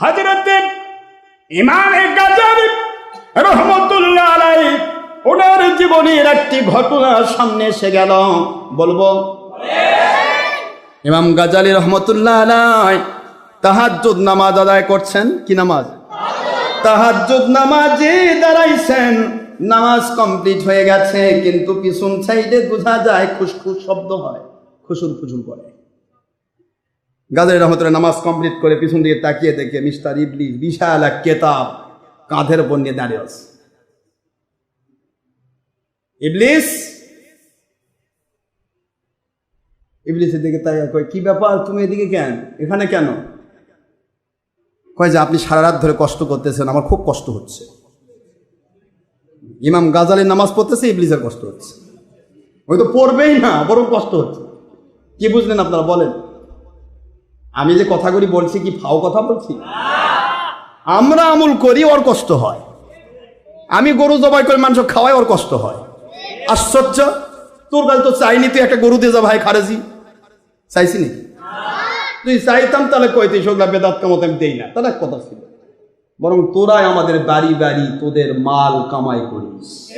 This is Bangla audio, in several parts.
হজরত ইমাম গাজারি রহমতুল্লাহ আলাই ওনার জীবনের একটি ঘটনা সামনে এসে গেল। বলব? ইমাম গাজালি রহমতুল্লাহ আলাই তাহাজ্জুদ নামাজ আদায় করছেন। কি নামাজ? তাহাজ্জুদ নামাজে দাঁড়াইছেন। নামাজ কমপ্লিট হয়ে গেছে, কিন্তু পিছন সাইডে বোঝা যায় খুশখুশ শব্দ হয়। খুশুর খুশুর করে। গাজের রহমতুল্লাহ নামাজ কমপ্লিট করে পিছন দিকে তাকিয়ে দেখে মিস্টার ইবলি বিশাল এক কেতাব কাঁধের উপর নিয়ে দাঁড়িয়ে আছে। ইবলিস? ইবলিসের দিকে তাই কয়, কি ব্যাপার? তুমি এদিকে কেন? এখানে কেন? কয় যে, আপনি সারা রাত ধরে কষ্ট করতেছেন, আমার খুব কষ্ট হচ্ছে। ইমাম গাজালির নামাজ পড়তেছে, ইবলিসের কষ্ট হচ্ছে। ওই তো পড়বেই না, বরং কষ্ট হচ্ছে। কি বুঝলেন আপনারা? বলেন। আমি যে কথাগুলি বলছি কি ফাও কথা বলছি? আমরা আমল করি, ওর কষ্ট হয়। আমি গরু জবাই করে মাংস খাওয়াই, ওর কষ্ট হয়। আশ্চর্য। তোর কাছে তো চাইনি, তুই একটা গরু দিয়ে যা ভাই খারেজি। চাইছি নাকি তুই চাইতাম, তাহলে কই তুই সেগুলা বেদাত কামত আমি দেই না। তাহলে কথা ছিল। বরং তোরাই আমাদের বাড়ি বাড়ি তোদের মাল কামাই করিস।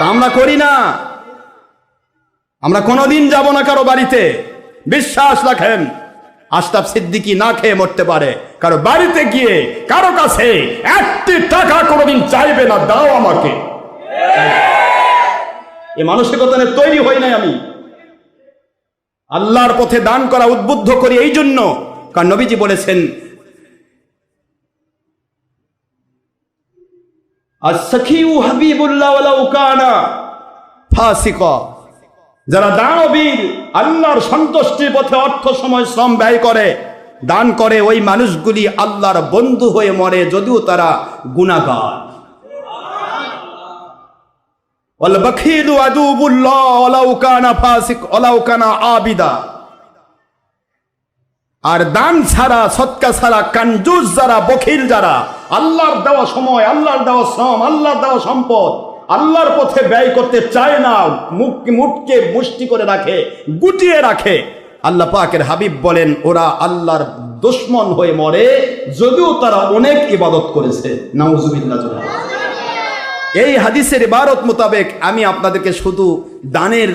আমরা করি না। আমরা কোনোদিন যাব না কারও বাড়িতে। বিশ্বাস রাখেন, আশরাফ সিদ্দিকি না খেয়ে মরতে পারে। কারও বাড়িতে গিয়ে কারও কাছে একটি টাকা কোনোদিন চাইবে না, দাও আমাকে। এ মানসিকতা তৈরি হই নাই আমি। আল্লাহর পথে দান করা উদ্বুদ্ধ করি এই জন্য, কারণ নবীজি বলেছেন আর সখিউ হাবিবুল্লাহ ফাসিকা। যারা দানবীর আল্লাহর সন্তুষ্টির পথে অর্থ, সময়, শ্রম ব্যয় করে, দান করে, ওই মানুষগুলি আল্লাহর বন্ধু হয়ে মরে, যদিও তারা গুণাগার। আর দান ছাড়া, সৎকা ছাড়া কাঞ্জুস যারা, বখিল যারা, আল্লাহর দেওয়া সময়, আল্লাহর দেওয়া শ্রম, আল্লাহর দেওয়া সম্পদ আল্লাহর পথে ব্যয় করতে চায় না, মুখ মুখকে মুষ্টি করে রাখে, গুটিয়ে রাখে। আল্লাহ পাকের হাবিব বলেন, ওরা আল্লাহর দুশ্মন হয়ে মরে, যদিও তারা অনেক ইবাদত করেছে। নাউজুবিল্লাহ এই হাদিসের ইবারত মোতাবেক আমি আপনাদেরকে শুধু দানের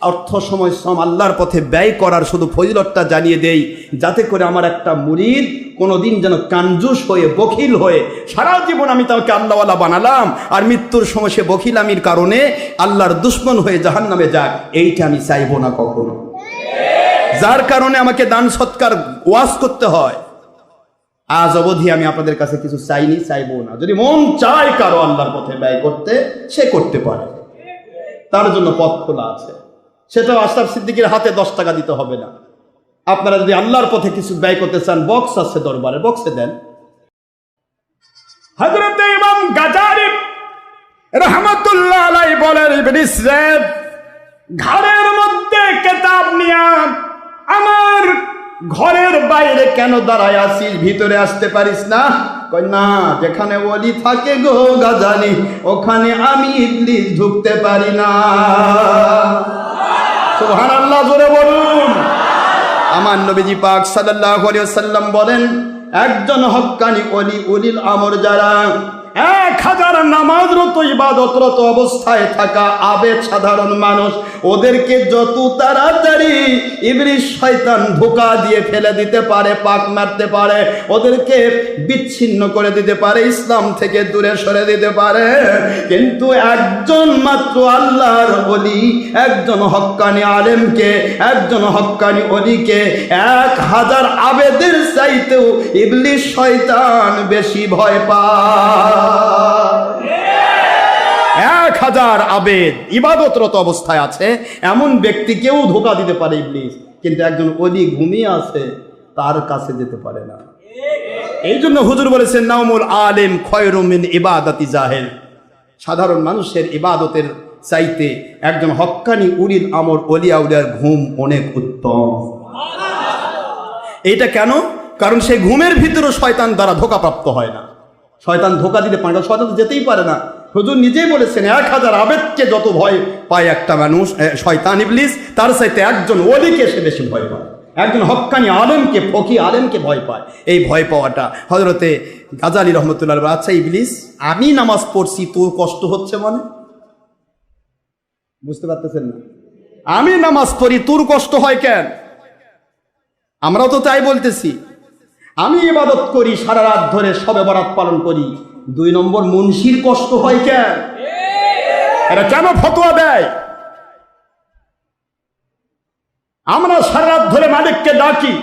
অর্থ সময় শ্রম আল্লাহর পথে ব্যয় করার শুধু ফজিলতটা জানিয়ে দেই, যাতে করে আমার একটা মুরিদ কোনোদিন যেন কাঞ্জুস হয়ে, বখিল হয়ে, সারা জীবন আমি তাকে আল্লাহওয়ালা বানালাম, আর মৃত্যুর সময় সে বখিলামির কারণে আল্লাহর দুশ্মন হয়ে জাহান নামে যাক, এইটা আমি চাইব না কখনো। যার কারণে আমাকে দান সৎকার ওয়াজ করতে হয়। আজ অবধি আমি আপনাদের কাছে কিছু চাইনি, চাইব না। যদি মন চায় কারও আল্লাহর পথে ব্যয় করতে, সে করতে পারে। তার জন্য পথ খোলা আছে। সেটাও আশরাফ সিদ্দিকের হাতে দশ টাকা দিতে হবে না। আপনারা যদি আল্লাহর পথে কিছু ব্যয় করতে চান বক্স আছে দরবারে বক্সে দেন। হজরত ইমাম গাজারি রহমতুল্লাহ আলাই বলেন ইবলিস রে ঘরের মধ্যে কেতাব নিয়া আমার ঘরের বাইরে কেন দাঁড়ায় আসিস ভিতরে আসতে পারিস না? না, যেখানে ওলি থাকে গো গাজালি, ওখানে আমি ইবলিস ঢুকতে পারি না। জোরে বলুন। আমার নবীজি পাক সাল্লাহ ওয়াসাল্লাম বলেন একজন হক্কানি অলি উলিল আমর যারা এক হাজার নামাজরত ইবাদতরত অবস্থায় থাকা আবেদ সাধারণ মানুষ, ওদেরকে যত তাড়াতাড়ি ইবলিশ শয়তান ধোকা দিয়ে ফেলে দিতে পারে, পাক মারতে পারে, ওদেরকে বিচ্ছিন্ন করে দিতে পারে, ইসলাম থেকে দূরে সরে দিতে পারে। কিন্তু একজন মাত্র আল্লাহর অলি একজন হক্কানি আলেমকে, একজন হক্কানি অলিকে এক হাজার আবেদের চাইতেও ইবলিশ শয়তান বেশি ভয় পায়। এক হাজার আবেদ ইবাদতরত অবস্থায় আছে। এমন ব্যক্তিকেও ধোকা দিতে পারে ইবলিস, কিন্তু একজন অলি ঘুমিয়ে আছে, তার কাছে যেতে পারে না। এই জন্য হুজুর বলেছেন নামুল আলেম জাহেল। সাধারণ মানুষের ইবাদতের চাইতে একজন হক্কানি উলিল আমর অলিয়া উলিয়ার ঘুম অনেক উত্তম। এইটা কেন? কারণ সেই ঘুমের ভিতরে শয়তান দ্বারা ধোকাপ্রাপ্ত হয় না। শয়তান ধোকা দিতে পারে শয়তান যেতেই পারে না। হুজুর নিজেই বলেছেন, এক হাজার আবেদকে যত ভয় পায় একটা মানুষ শয়তান ইবলিস, তার সাথে একজন অলিকে সে বেশি ভয় পায়। একজন হক্কানি আলেমকে, ফকি আলেমকে ভয় পায়। এই ভয় পাওয়াটা হজরতে গাজালি রহমতুল্লাহ আচ্ছা ইবলিস, আমি নামাজ পড়ছি, তোর কষ্ট হচ্ছে মানে? বুঝতে পারতেছেন না। আমি নামাজ পড়ি, তোর কষ্ট হয় কেন? আমরাও তো তাই বলতেছি। আমি ইবাদত করি, সারা রাত ধরে সবে বরাত পালন করি। দুই নম্বর, মুন্সির কষ্ট হয় কেন এরা কেন ফতোয়া দেয়? আমরা সারা রাত ধরে মালিককে ডাকি,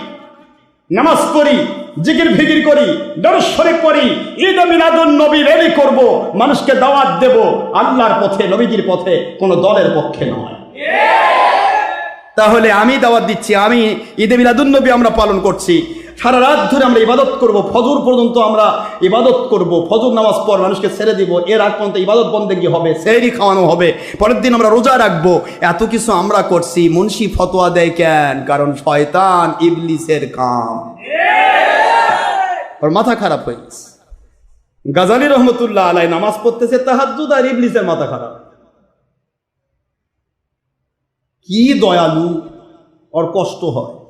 নামাজ পড়ি, জিকির ফিকির করি দরশ্বরে করি ঈদ মিলাদুন নবী রেডি করব, মানুষকে দাওয়াত দেব, আল্লাহর পথে, নবীজির পথে, কোনো দলের পক্ষে নয়। তাহলে আমি দাওয়াত দিচ্ছি, আমি ঈদে মিলাদুন নবী আমরা পালন করছি। সারা রাত ধরে আমরা ইবাদত করব, ফজর পর্যন্ত আমরা ইবাদত করব, ফজর নামাজ পর মানুষকে ছেড়ে দিব, এর আগ পর্যন্ত ইবাদত বন্দেগি হবে, সেহরি খাওয়ানো হবে, পরের দিন আমরা রোজা রাখব, এত কিছু আমরা করছি, মুন্সি ফতোয়া দেয় কেন? কারণ শয়তান ইবলিসের কাম। ওর মাথা খারাপ হয়ে গেছে। গাজালি রহমতুল্লাহ আলাই নামাজ পড়তেছে, তাহাজ্জুদ আর ইবলিসের মাথা খারাপ। কি দয়ালু, ওর কষ্ট হয়।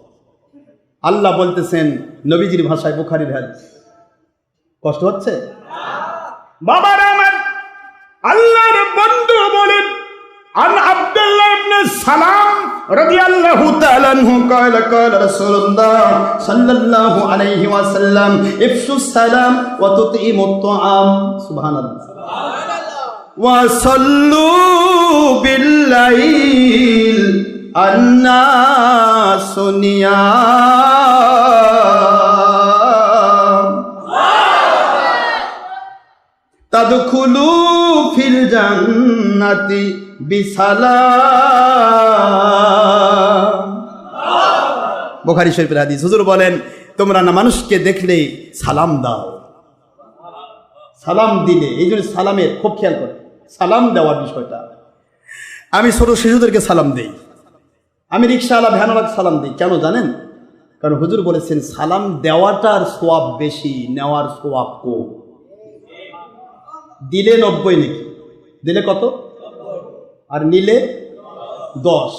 আল্লাহ বলতেছেন নবীজির ভাষায় বুখারির হাদিস কষ্ট হচ্ছে বাবার আমার আল্লাহর বন্ধু বলেন عن عبد الله بن السلام رضي الله تعالى عنه قال قال رسول الله صلى الله عليه وسلم افشوا السلام وتطعموا الطعام سبحان الله وصلوا بالليل আন্না সোনিয়া। তাদখুলু ফিল জান্নাতি বিসালাম বোখারি শরীফের হাদিস, হুজুর বলেন, তোমরা না মানুষকে দেখলে সালাম দাও। সালাম দিলে, এই জন্য সালামের, খুব খেয়াল করে, সালাম দেওয়ার বিষয়টা। আমি ছোট শিশুদেরকে সালাম দেই। আমি রিক্সাওয়ালা ভ্যানওয়ালাকে সালাম দিই। কেন জানেন? কারণ হুজুর বলেছেন, সালাম দেওয়াটার সোয়াব বেশি, নেওয়ার সোয়াব কম। দিলে নব্বই নাকি? দিলে কত? আর নিলে দশ।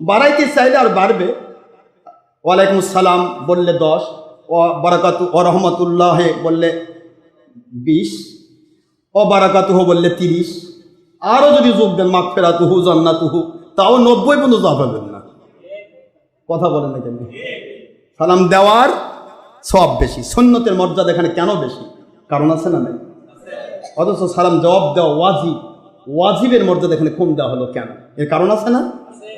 বাড়াইতে চাইলে আর বাড়বে। ওয়ালাইকুম সালাম বললে দশ, ও বারাকাতু, ও রহমতুল্লাহ বললে বিশ, ও বারাকাতুহু বললে তিরিশ। আরও যদি যোগ দেন মাখ ফেরাতুহু জান্নাতুহু, তাও নব্বই পর্যন্ত যা না। কথা বলেন না কেন? সালাম দেওয়ার সব বেশি। সন্ন্যতের মর্যাদা এখানে কেন বেশি? কারণ আছে না নাই? অথচ সালাম জবাব দেওয়া ওয়াজিব। ওয়াজিবের মর্যাদা এখানে কম দেওয়া হলো কেন? এর কারণ আছে না?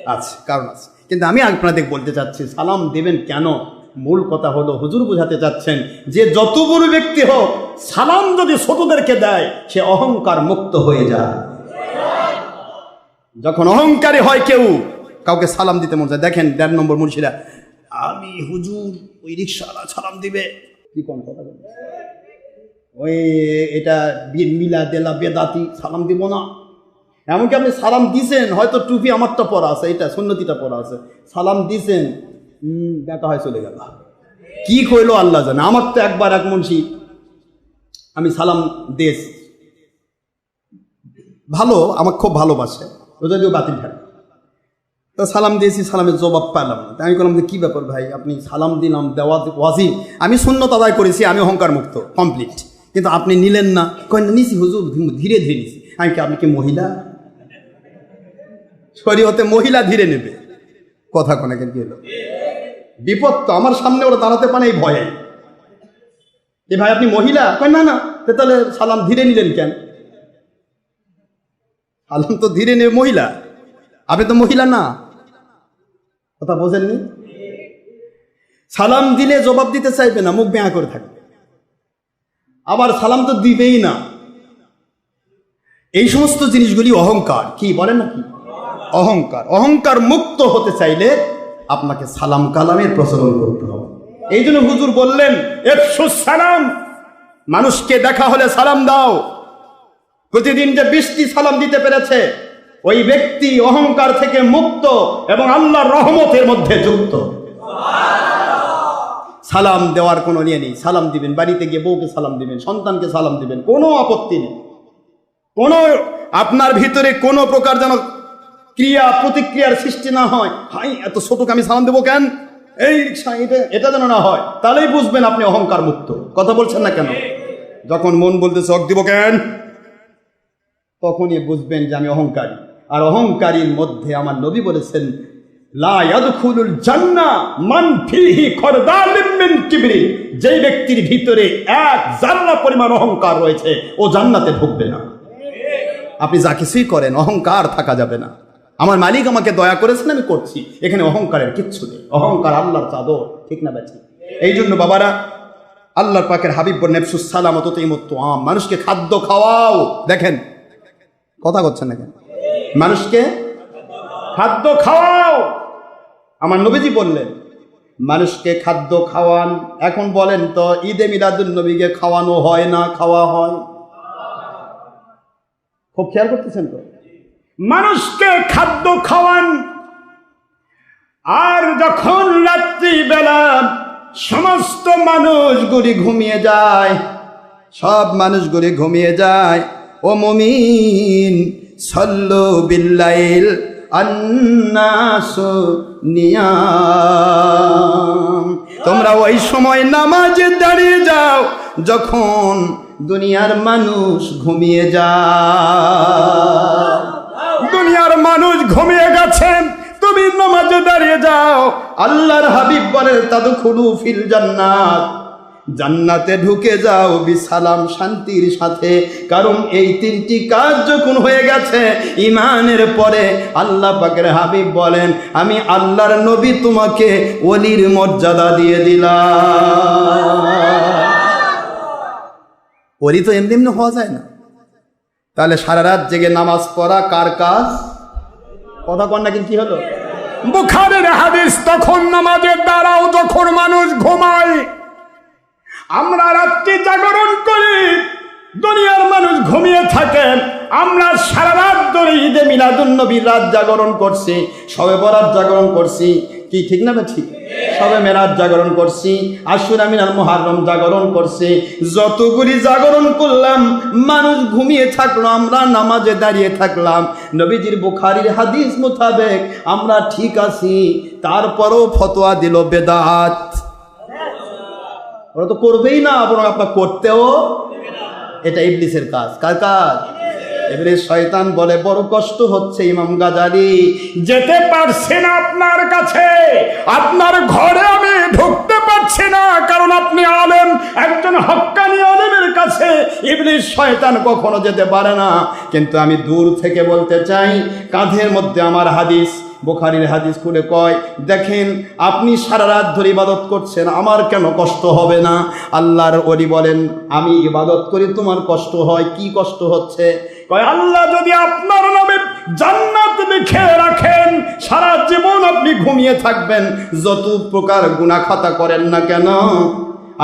আছে, কারণ আছে। কিন্তু আমি আপনাদের বলতে চাচ্ছি, সালাম দেবেন কেন? মূল কথা হলো, হুজুর বুঝাতে চাচ্ছেন যে যত বড় ব্যক্তি হোক, সালাম যদি ছোটদেরকে দেয়, সে অহংকার মুক্ত হয়ে যায়। যখন অহংকারী হয় কেউ কাউকে সালাম দিতে মন চায়। দেখেন, দেড় নম্বর মুন্সিরা, আমি হুজুর, ওই রিক্সাওয়ালা সালাম দিবে। কি কোন কথা বলে ওই এটা মিলা দেলা বেদাতি সালাম দিব না। এমনকি আপনি সালাম দিছেন, হয়তো টুপি আমারটা পরা আছে, এটা সুন্নতিটা পরা আছে। সালাম দিছেন দেখা হয় চলে গেল। কি কইলো আল্লাহ জানে। আমার তো একবার এক মুন্সি, আমি সালাম দেশ ভালো আমার খুব ভালোবাসে। ও যদিও বাতিল থাকে। তো সালাম দিয়েছি, সালামের জবাব পেলাম না। আমি বললাম যে, কী ব্যাপার ভাই? আপনি সালাম দিলাম দেওয়া ওয়াজিব। আমি শূন্যত আদায় করেছি, আমি অহংকার মুক্ত কমপ্লিট কিন্তু আপনি নিলেন না। কই না, নিছি হুজুর ধীরে ধীরে নিছি। আমি কি, আপনি কি মহিলা? শরীয়তে মহিলা ধীরে নেবে। কথা কোনাকে কি হলো? বিপদ তো আমার সামনে, ওরা দাঁড়াতে পারে এই ভয়ে। এ ভাই, আপনি মহিলা? কই না না তাহলে সালাম ধীরে নিলেন কেন? সালাম তো ধীরে নেবে মহিলা। আপনি তো মহিলা না। কথা বোঝেননি? সালাম দিলে জবাব দিতে চাইবে না, মুখ বেঁয়া করে থাকবে। আবার সালাম তো দিবেই না। এই সমস্ত জিনিসগুলি অহংকার। কি, বলেন না কি? অহংকার। অহংকার মুক্ত হতে চাইলে আপনাকে সালাম কালামের প্রচলন করতে হবে। এই জন্য হুজুর বললেন সালাম। মানুষকে দেখা হলে সালাম দাও। প্রতিদিন যে বৃষ্টি সালাম দিতে পেরেছে ওই ব্যক্তি অহংকার থেকে মুক্ত এবং আল্লাহর রহমতের মধ্যে যুক্ত। সালাম দেওয়ার কোনো নিয়ে নেই। সালাম দিবেন, বাড়িতে গিয়ে বউকে সালাম দিবেন, সন্তানকে সালাম দিবেন, কোনো আপত্তি নেই। কোনো, আপনার ভিতরে কোনো প্রকার যেন ক্রিয়া, প্রতিক্রিয়ার সৃষ্টি না হয়। হাই, এত ছোটকে আমি সালাম দেবো কেন? এই রিক্সা, এটা এটা যেন না হয়। তাহলেই বুঝবেন আপনি অহংকার মুক্ত। কথা বলছেন না কেন? যখন মন বলতে অক দিব কেন? তখনই বুঝবেন যে আমি অহংকারী। আর অহংকারীর মধ্যে আমার নবী বলেছেন যেই ব্যক্তির ভিতরে এক জান্নাহ পরিমাণ অহংকার রয়েছে, ও জান্নাতে ঢুকবে না। আপনি যা কিছুই করেন, অহংকার থাকা যাবে না। আমার মালিক আমাকে দয়া করেছেন, আমি করছি। এখানে অহংকারের কিচ্ছু নেই। অহংকার আল্লাহর চাদর, ঠিক না বেছি এই জন্য বাবারা, আল্লাহর পাকের হাবিব নেফসুস সালামত মানুষকে খাদ্য খাওয়াও, দেখেন, কথা করছেন না কেন? মানুষকে খাদ্য খাওয়াও। আমার নবীজি বললেন, মানুষকে খাদ্য খাওয়ান। এখন বলেন তো, ঈদে মিলাদুল নবীকে খাওয়ানো হয় না, খাওয়া হয়? খুব খেয়াল করতেছেন তো? মানুষকে খাদ্য খাওয়ান। আর যখন রাত্রিবেলা সমস্ত মানুষগুলি ঘুমিয়ে যায়, সব মানুষগুলি ঘুমিয়ে যায়, ও মমিন সল্লু বিল্লাইল তোমরা ওই সময় নামাজে দাঁড়িয়ে যাও যখন দুনিয়ার মানুষ ঘুমিয়ে যায়। দুনিয়ার মানুষ ঘুমিয়ে গেছেন তুমি নামাজে দাঁড়িয়ে যাও। আল্লাহর হাবিব বলে তাদু খুলু ফিল জান্নাত। জান্নাতে ঢুকে যাও বিসালাম শান্তির সাথে। কারণ এই তিনটি কাজ যখন হয়ে গেছে ইমানের পরে আল্লাহ পাকের হাবিব বলেন, আমি আল্লাহর নবী তোমাকে ওলির মর্যাদা দিয়ে দিলাম। ওলি তো এমনি এমনি হওয়া যায় না। তাহলে সারা রাত জেগে নামাজ পড়া কার কাজ? কথা কন্যা কিন্তু কি হলো? বুখারের হাদিস, তখন নামাজের দ্বারাও যখন মানুষ ঘুমায় আমরা রাত্রি জাগরণ করি, দুনিয়ার মানুষ ঘুমিয়ে থাকে। আমরা সারা রাত ধরে ঈদে মিলাদুন নবীর রাত জাগরণ করছি। সবে বরাত জাগরণ করছি। কি, ঠিক না ঠিক সবে মেরাত জাগরণ করছি। আশুরা মিনাল মুহাররম জাগরণ করছি। যতগুলি জাগরণ করলাম, মানুষ ঘুমিয়ে থাকল, আমরা নামাজে দাঁড়িয়ে থাকলাম। নবীজির বুখারির হাদিস মোতাবেক আমরা ঠিক আছি। তারপরও ফতোয়া দিল বেদাত। ওরা তো করবেই না, বরং আপনার করতেও এটা ইবলিসের কাজ। কার কাজ? এবারে শয়তান বলে, বড় কষ্ট হচ্ছে ইমাম গাজালি। যেতে পারছি না আপনার কাছে। আপনার ঘরে আমি ঢুকতে পারছি না, কারণ আপনি আলেম, একজন হক্কানি আলেমের কাছে ইবলিস শয়তান কখনো যেতে পারে না। কিন্তু আমি দূর থেকে বলতে চাই, কাঁধের মধ্যে আমার হাদিস বোখারির হাদিস খুলে কয়, দেখেন, আপনি সারা রাত ধরে ইবাদত করছেন, আমার কেন কষ্ট হবে না? আল্লাহর ওলি বলেন, আমি ইবাদত করি, তোমার কষ্ট হয়, কি কষ্ট হচ্ছে? কয়, আল্লাহ যদি আপনার নামে জান্নাত লিখে রাখেন, সারা জীবন আপনি ঘুমিয়ে থাকবেন, যত প্রকার গুনাখাতা করেন না কেন?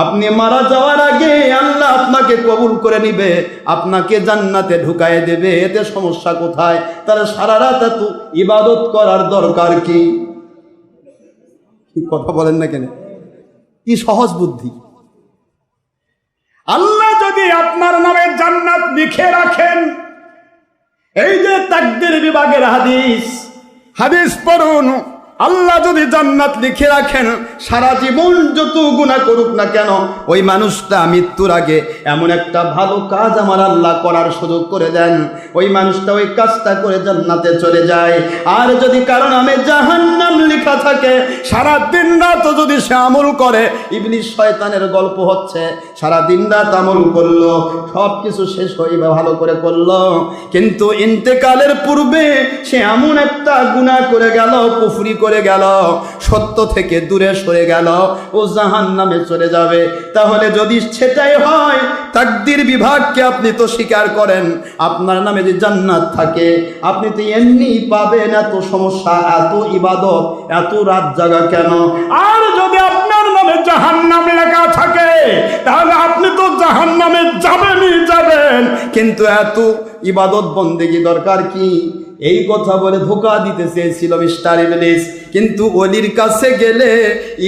আপনি মারা যাওয়ার আগে আল্লাহ আপনাকে কবুল করে নিবে, আপনাকে জান্নাতে ঢুকায় দেবে। এতে সমস্যা কোথায়? তাহলে সারা রাত এত ইবাদত করার দরকার কি? কথা বলেন না কেন? কি সহজ বুদ্ধি। আল্লাহ যদি আপনার নামে জান্নাত লিখে রাখেন, এই যে তাকদের বিভাগের হাদিস হাদিস পড়ুন। আল্লাহ যদি জান্নাত লিখে রাখেন, সারা জীবন যত গুণা করুক না কেন, ওই মানুষটা মৃত্যুর আগে এমন একটা ভালো কাজ আমার আল্লাহ করার সুযোগ করে দেন। ওই মানুষটা ওই কাজটা করে জান্নাতে চলে যায়। আর যদি কারণ আমি জাহান্নাম লেখা থাকে, সারা দিন রাত যদি সে আমল করে ইবলিশ শয়তানের গল্প হচ্ছে, সারা দিন রাত আমল করল সব কিছু শেষ হয়ে ভালো করে করল। কিন্তু ইন্তেকালের পূর্বে সে এমন একটা গুণা করে গেল পুফরি করে গেল, সত্য থেকে দূরে সরে গেল, ও জাহান নামে চলে যাবে। তাহলে যদি সেটাই হয়, তাকদির বিভাগকে আপনি তো স্বীকার করেন, আপনার নামে যে জান্নাত থাকে, আপনি তো এমনি পাবেন এত সমস্যা, এত ইবাদত, এত রাত জাগা কেন? আর যদি আপনার নামে জাহান জাহান্নাম লেখা থাকে, তাহলে আপনি তো জাহান্নামে যাবেনই যাবেন। কিন্তু এত ইবাদত বন্দেগি দরকার কি? এই কথা বলে ধোকা দিতে চেয়েছিল মিস্টার ইবলিস। কিন্তু অলির কাছে গেলে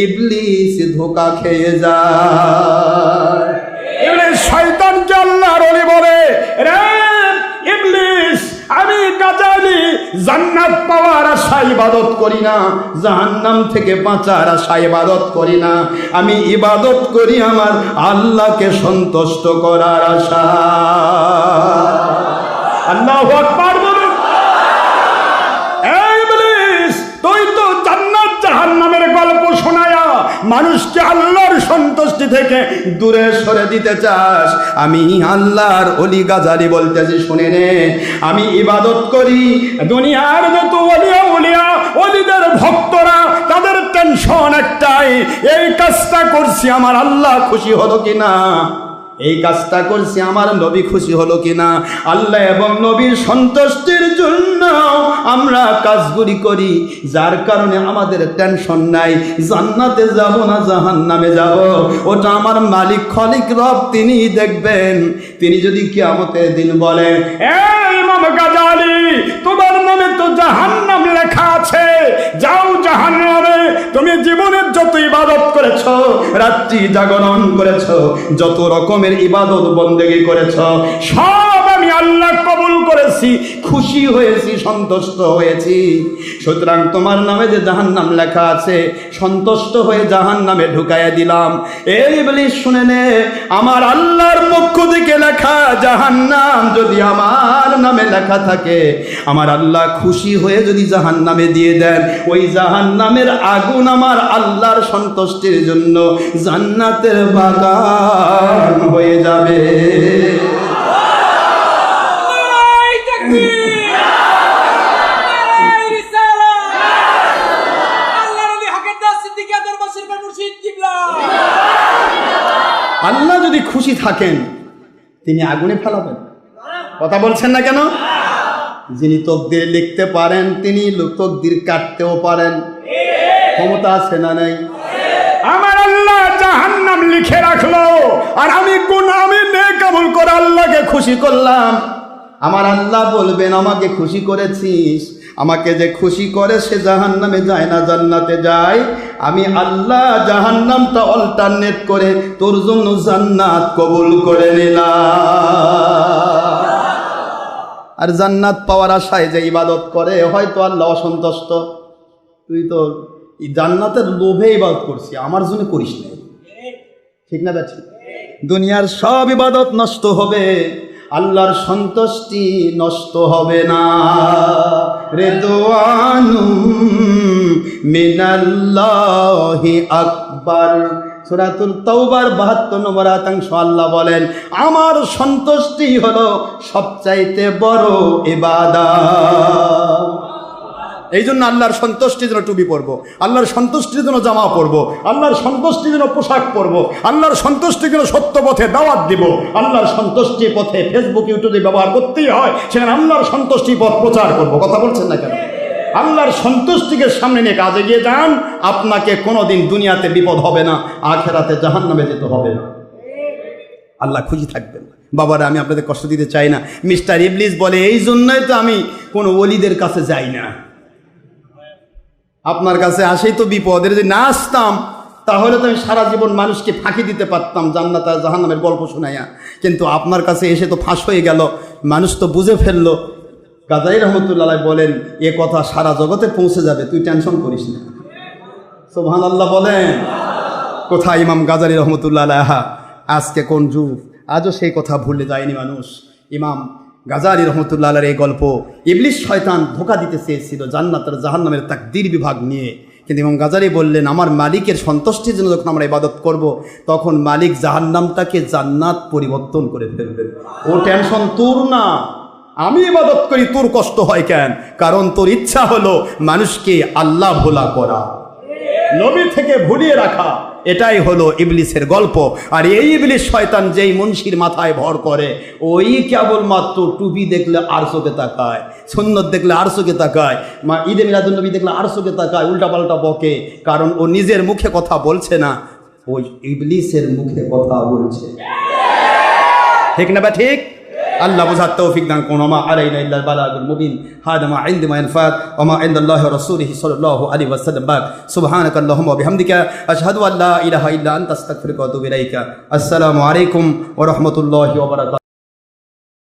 ইবলিস ধোকা খেয়ে যায়। এবারে শয়তানকে আল্লাহর ওলি বলে রে ইবলিস আমি জান্নাত পাওয়ার আশা ইবাদত করি না জাহান্নাম থেকে বাঁচার আশা ইবাদত করি না। আমি ইবাদত করি আমার আল্লাহকে সন্তুষ্ট করার আশা। আল্লাহ আকবার। মানুষকে আল্লাহর সন্তুষ্টি থেকে দূরে সরে দিতে চাস। আমি আল্লাহর অলি গাজারি বলতেছি, শুনে নে। আমি ইবাদত করি, দুনিয়ার যত অলিয়া উলিয়া অলিদের ভক্তরা, তাদের টেনশন একটাই, এই কাজটা করছি, আমার আল্লাহ খুশি হলো কিনা? এই কাজটা করছি, আমার নবী খুশি হলো কিনা? আল্লাহ এবং নবীর সন্তুষ্টির জন্য আমরা কাজগুলি করি, যার কারণে আমাদের টেনশন নাই। জান্নাতে যাব না জাহান নামে যাব? ওটা আমার মালিক খলিক রব তিনি দেখবেন। তিনি যদি কিয়ামতের দিন বলেন ইমাম গাজালি, তোমার নামে তো জাহান্নাম লেখা আছে। যাও জাহান্নামে, তুমি জীবনের যত ইবাদত করেছ, রাত্রি জাগরণ করেছ, যত রকমের ইবাদত বন্দেগি করেছ। সব আল্লাহ কবুল করেছি, খুশি হয়েছি, সন্তুষ্ট হয়েছি। সুতরাং তোমার নামে যে জাহান নাম লেখা আছে, সন্তুষ্ট হয়ে জাহান নামে ঢুকাইয়া দিলাম। এই বলি শুনে নে, আমার আল্লাহর পক্ষ থেকে লেখা জাহান নাম যদি আমার নামে লেখা থাকে, আমার আল্লাহ খুশি হয়ে যদি জাহান নামে দিয়ে দেন, ওই জাহান নামের আগুন আমার আল্লাহর সন্তুষ্টির জন্য জান্নাতের বাগান হয়ে যাবে। আল্লাহ যদি খুশি থাকেন তিনি আগুনে ফেলাবেন। কথা বলছেন না কেন? যিনি তকদির লিখতে পারেন তিনি তকদির কাটতেও পারেন। ক্ষমতা আছে না নাই? আমার আল্লাহ জাহান্নাম লিখে রাখল আর আমি কোন আমি নেক আমল করে আল্লাহকে খুশি করলাম। আমার আল্লাহ বলবেন আমাকে খুশি করেছিস। আমাকে যে খুশি করে সে জাহান নামে যায় না, জান্নাতে যায়। আমি আল্লাহ জাহান্নামটা অল্টারনেট করে তোর জন্য জান্নাত কবুল করে নিলাম। আর জান্নাত পাওয়ার আশায় যে ইবাদত করে, হয়তো আল্লাহ অসন্তুষ্ট। তুই তো জান্নাতের লোভে ইবাদত করছি আমার জন্য করিস না ঠিক না যাচ্ছি দুনিয়ার সব ইবাদত নষ্ট হবে, আল্লাহর সন্তুষ্টি নষ্ট হবে না। রেদোয়ানু মিনাল্লাহি আকবার। সুরাতুল তৌবার বাহাত্তর নম্বর আতাংশ আল্লাহ বলেন, আমার সন্তুষ্টি হলো সবচাইতে বড় ইবাদত এই জন্য আল্লাহর সন্তুষ্টির জন্য টুপি পরবো, আল্লাহর সন্তুষ্টির জন্য জামা পরবো, আল্লাহর সন্তুষ্টির জন্য পোশাক পরবো, আল্লাহর সন্তুষ্টির জন্য সত্য পথে দাওয়াত দিব, আল্লাহর সন্তুষ্টি পথে ফেসবুক ইউটিউবে ব্যবহার করতেই হয়, সেখানে আল্লাহর সন্তুষ্টি পথ প্রচার করব। কথা বলছেন না কেন? আল্লাহর সন্তুষ্টিকে সামনে নিয়ে কাজে গিয়ে যান, আপনাকে কোনোদিন দুনিয়াতে বিপদ হবে না, আখেরাতে জাহান নামে যেতে হবে না। আল্লাহ খুশি থাকবেন। বাবারা, আমি আপনাদের কষ্ট দিতে চাই না। মিস্টার ইবলিস বলে এই জন্যই তো আমি কোনো ওলিদের কাছে যাই না। আপনার কাছে আসেই তো বিপদ এর যদি না আসতাম, তাহলে তো আমি সারা জীবন মানুষকে ফাঁকি দিতে পারতাম জান্নাত জাহান্নামের গল্প শোনাইয়া। কিন্তু আপনার কাছে এসে তো ফাঁস হয়ে গেল, মানুষ তো বুঝে ফেলল। গাজাই রহমতুল্লাহ বলেন, এ কথা সারা জগতে পৌঁছে যাবে, তুই টেনশন করিস না। সোহান আল্লাহ বলেন, কোথায় ইমাম গাজারি রহমতুল্লাহ আজকে কোন যুগ? আজও সেই কথা ভুলে যায়নি মানুষ। ইমাম গাজারি রহমতুল্লাহ এই গল্প ইবলিশ শয়তান ধোকা দিতে চেয়েছিল জান্নাতের জাহান্নামের তাকদির বিভাগ নিয়ে। কিন্তু ইমাম গাজারি বললেন, আমার মালিকের সন্তুষ্টির জন্য যখন আমরা ইবাদত করব, তখন মালিক জাহান্নামটাকে জান্নাত পরিবর্তন করে ফেলবেন ও টেনশন তোর না। আমি ইবাদত করি, তোর কষ্ট হয় কেন? কারণ তোর ইচ্ছা হলো মানুষকে আল্লাহ ভোলা করা। নবী থেকে ভুলিয়ে রাখা। এটাই হলো ইবলিসের গল্প। আর এই ইবলিস শয়তান যেই মুন্সির মাথায় ভর করে, ওই কেবলমাত্র টুপি দেখলে আর চোখে তাকায়, সুন্নত দেখলে আর চোখে তাকায়, মা ঈদে মিলাদুল নবী দেখলে আর চোখে তাকায়, উল্টাপাল্টা বকে, কারণ ও নিজের মুখে কথা বলছে না, ওই ইবলিসের মুখে কথা বলছে। ঠিক না বা ঠিক? আল্লাহ বোঝার তৌফিক দান কোন মা আলাইনা ইল্লাল বালাগুল মুবিন। হাদা মা ইনদি মা ইয়ানফাত ওয়া মা ইনদাল্লাহি রাসূলিহি সাল্লাল্লাহু আলাইহি ওয়াসাল্লাম। বাক সুবহানাকা আল্লাহুম্মা বিহামদিকা। আশহাদু আল্লা ইলাহা ইল্লা আনতা। আস্তাগফিরুকা ওয়া আতুবু ইলাইকা। আসসালামু আলাইকুম ওয়া রাহমাতুল্লাহি ওয়া বারাকাতুহু।